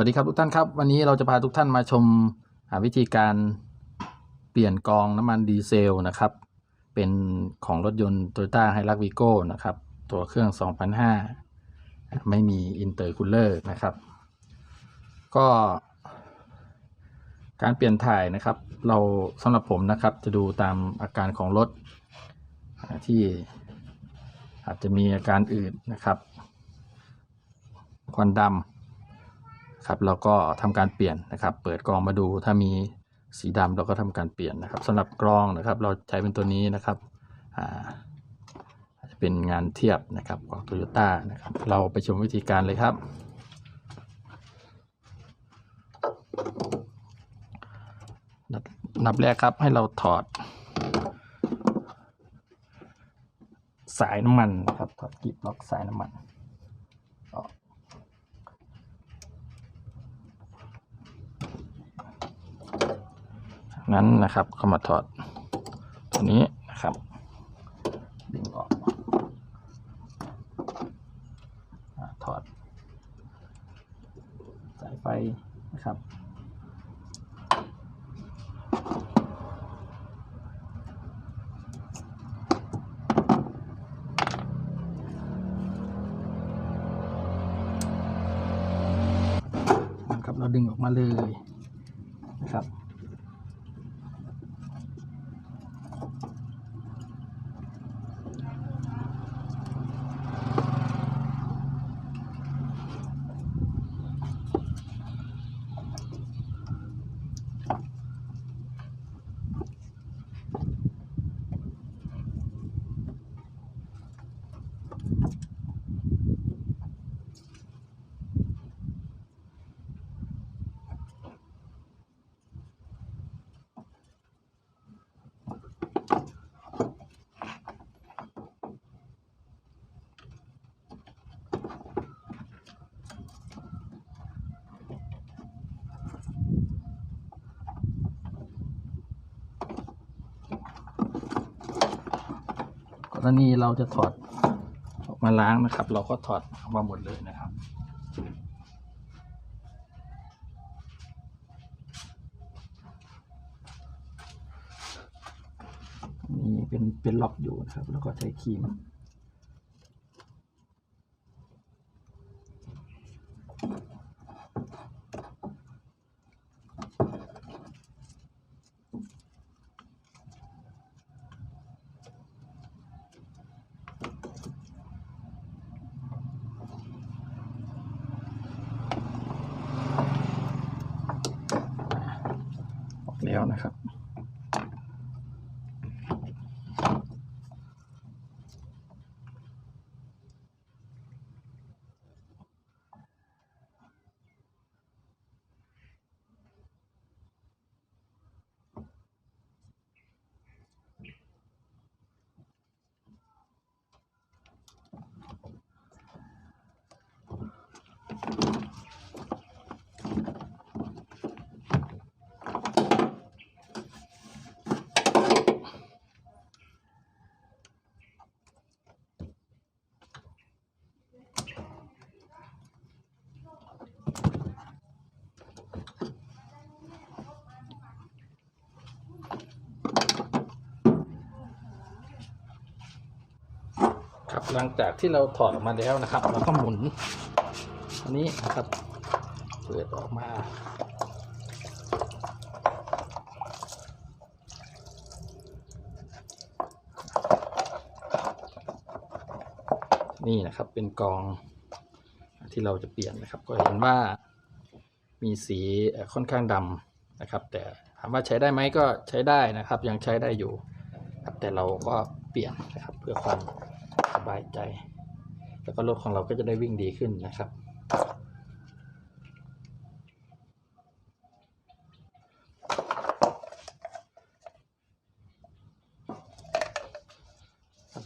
วัสดีครับทุกท่านครับ วันนี้เราจะพาทุกท่านมาชมาวิธีการเปลี่ยนกองน้ำมันดีเซลนะครับ เป็นของรถยนต์ Toyota h i l u x Vigo นะครับ ตัวเครื่อง 2005 ไม่มีอินเตอร์คูลเลอร์นะครับ ก็ การเปลี่ยนถ่ายนะครับ เราสำหรับผมนะครับ จะดูตามอาการของรถที่อาจจะมีอาการอื่นนะครับควันดำ ครับเราก็ทำการเปลี่ยนนะครับ เปิดกรองมาดูถ้ามีสีดำเราก็ทำการเปลี่ยนนะครับสำหรับกรองนะครับ เราใช้เป็นตัวนี้นะครับอ่าจจะเป็นงานเทียบนะครับของ t o y ยต้านะครับ เราไปชมวิธีการเลยครับนับแรกครับให้เราถอด สายน้ำมันนะครับถอดกรีบล็อกสายน้ำมันออก จากนั้นนะครับก็มาถอดตัวนี้นะครับดึงออกถอดสายไฟนะครับนะครับเราดึงออกมาเลยนะครับ กรณีเราจะถอดออกมาล้างนะครับ เราก็ถอดออกมาหมดเลยนะครับนี่เป็นเป็นล็อกอยู่นะครับ แล้วก็ใช้ครีม หลังจากที่เราถอดออกมาแล้วนะครับ เราก็หมุน นี้นะครับ เปิดออกมานี่นะครับเป็นกองที่เราจะเปลี่ยนนะครับ ก็เห็นว่ามีสีค่อนข้างดำนะครับ แต่ถามว่าใช้ได้ไหมก็ใช้ได้นะครับ ยังใช้ได้อยู่ครับแต่เราก็เปลี่ยนนะครับ เพื่อความสบายใจ แล้วก็รถของเราก็จะได้วิ่งดีขึ้นนะครับ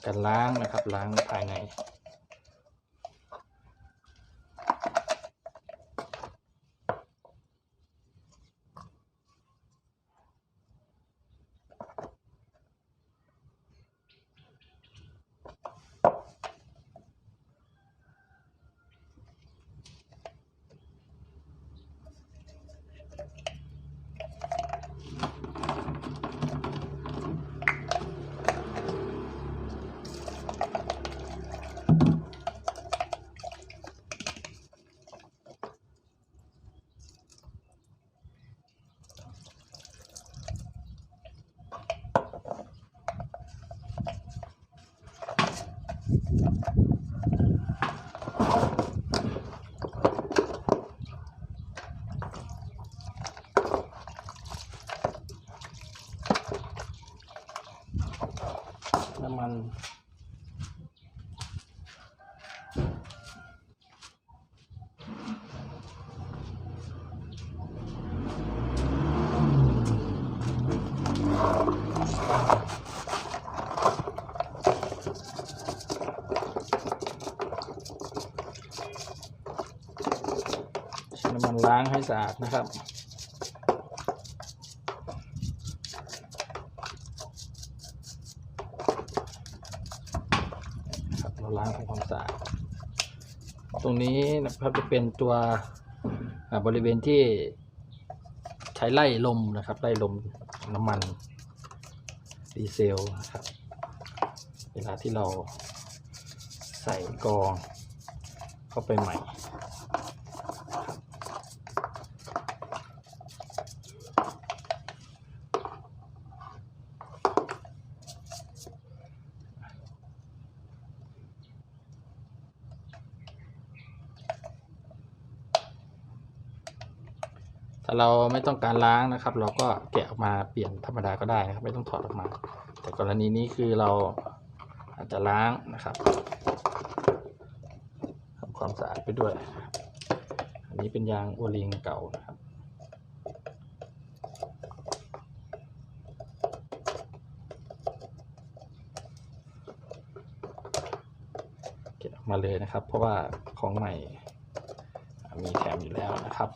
การล้างนะครับล้างภายในมัน ล้างให้สะอาดนะครับ เราล้างทำความสะอาด ตรงนี้นะครับจะเป็นตัวบริเวณที่ใช้ไล่ลมนะครับ ไล่ลมน้ำมันดีเซลนะครับ เวลาที่เราใส่กองเข้าไปใหม่าเราไม่ต้องการล้างนะครับ เราก็แกะออกมาเปลี่ยนธรรมดาก็ได้นะครับ ไม่ต้องถอดออกมา แต่กรณีนี้คือเราอาจจะล้างนะครับทำความสะอาดไปด้วย อันนี้เป็นยางโอลิงเก่านะครับเก็บออกมาเลยนะครับ เพราะว่าของใหม่มีแถมอยู่แล้วนะครับ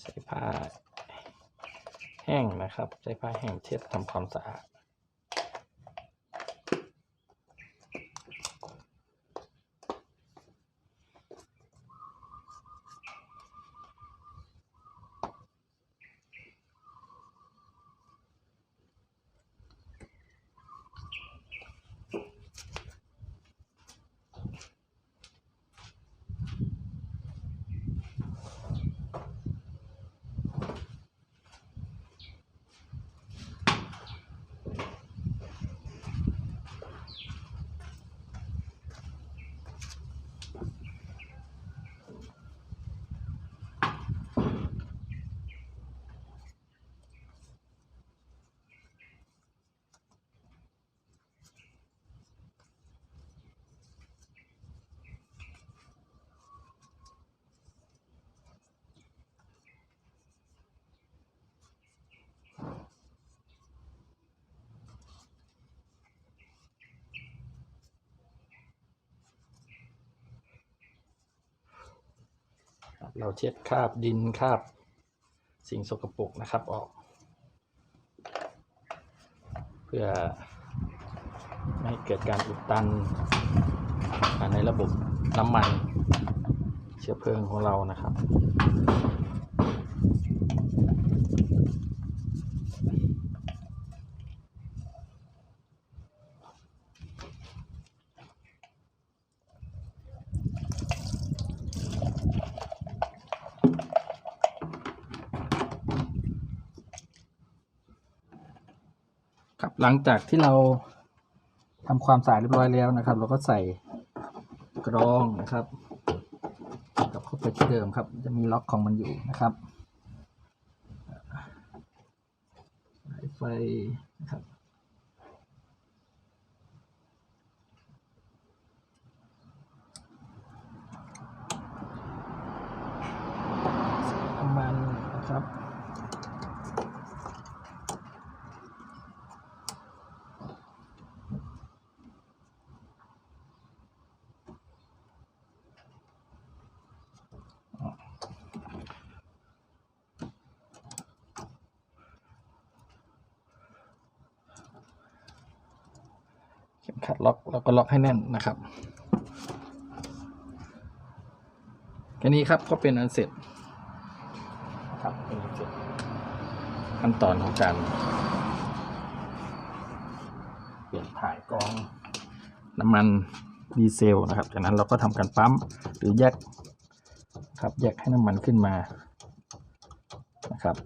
ใช้ผ้า แห้งนะครับ ใช้ผ้าแห้งเช็ดทำความสะอาด เราเช็ดคราบดินคราบสิ่งสกปรกนะครับออก เพื่อไม่เกิดการอุดตันในระบบน้ำมันเชื้อเพลิงของเรานะครับ หลังจากที่เราทำความสะอาดเรียบร้อยแล้วนะครับ เราก็ใส่กรองนะครับกลับเข้าไปที่เดิมครับ จะมีล็อกของมันอยู่นะครับไฟนะครับ เข็มขัดล็อกแล้วก็ล็อกให้แน่นนะครับแค่นี้ครับก็เป็นอันเสร็จนะครับเป็นอันเสร็จขั้นตอนของการเปลี่ยนถ่ายกรองน้ำมันดีเซลนะครับ จากนั้นเราก็ทำการปั๊มหรือแยกครับแยกให้น้ำมันขึ้นมานะครับ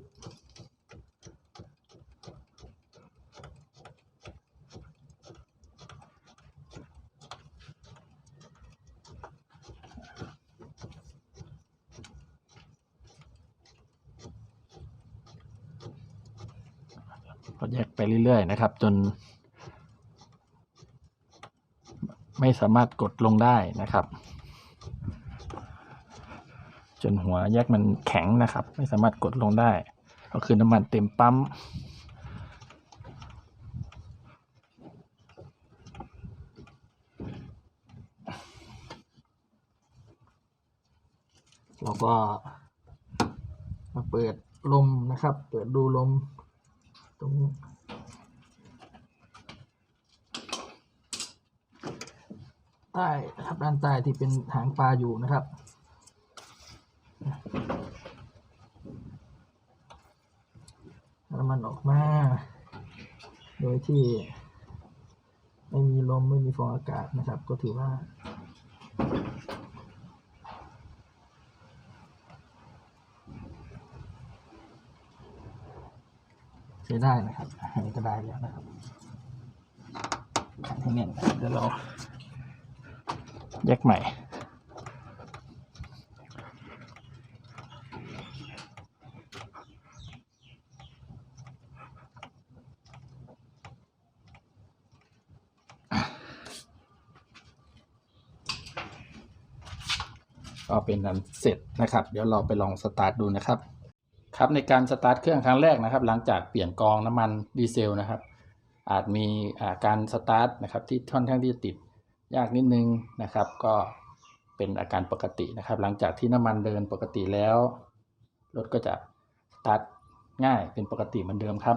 ก็แยกไปเรื่อยๆนะครับ จน ไม่สามารถกดลงได้นะครับ จนหัวแยกมันแข็งนะครับ ไม่สามารถกดลงได้ ก็คือน้ำมันเต็มปั๊มเราก็มาเปิดลมนะครับ เปิดดูลมตรง ต้นะครับด้านใต้ที่เป็นหางปลาอยู่นะครับน้ำมันออกมา โดยที่ไม่มีลมไม่มีฟองอากาศนะครับ ก็ถือว่า ใช้ได้นะครับอันนี้ก็ได้แล้วนะครับขันให้แน่นนะเดี๋ยวเรา แยกใหม่ ก็เป็นอันเสร็จนะครับ เดี๋ยวเราไปลองสตาร์ทดูนะครับ ครับในการสตาร์ทเครื่องครั้งแรกนะครับ หลังจากเปลี่ยนกองน้ำมันดีเซลนะครับอาจมีการสตาร์ทนะครับที่ค่อนข้างที่จะติด ยากนิดนึงนะครับ ก็เป็นอาการปกตินะครับ หลังจากที่น้ำมันเดินปกติแล้ว รถก็จะสตาร์ทง่ายเป็นปกติเหมือนเดิมครับ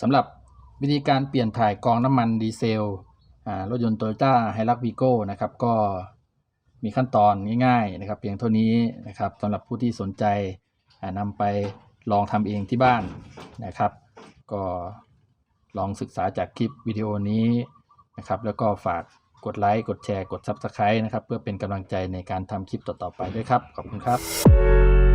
สำหรับ วิธีการเปลี่ยนถ่ายกองน้ำมันดีเซลรถยนต์ Toyota h i l u x Vigo นะครับก็มีขั้นตอนง่ายๆนะครับเพียงเท่านี้นะครับสำหรับผู้ที่สนใจนำไปลองทำเองที่บ้านนะครับ ก็ลองศึกษาจากคลิปวิดีโอนี้นะครับแล้วก็ฝากกดไลค์ กดแชร์ กด Subscribe นะครับ เพื่อเป็นกำลังใจในการทำคลิปต่อ ๆ ไปด้วยครับ ขอบคุณครับ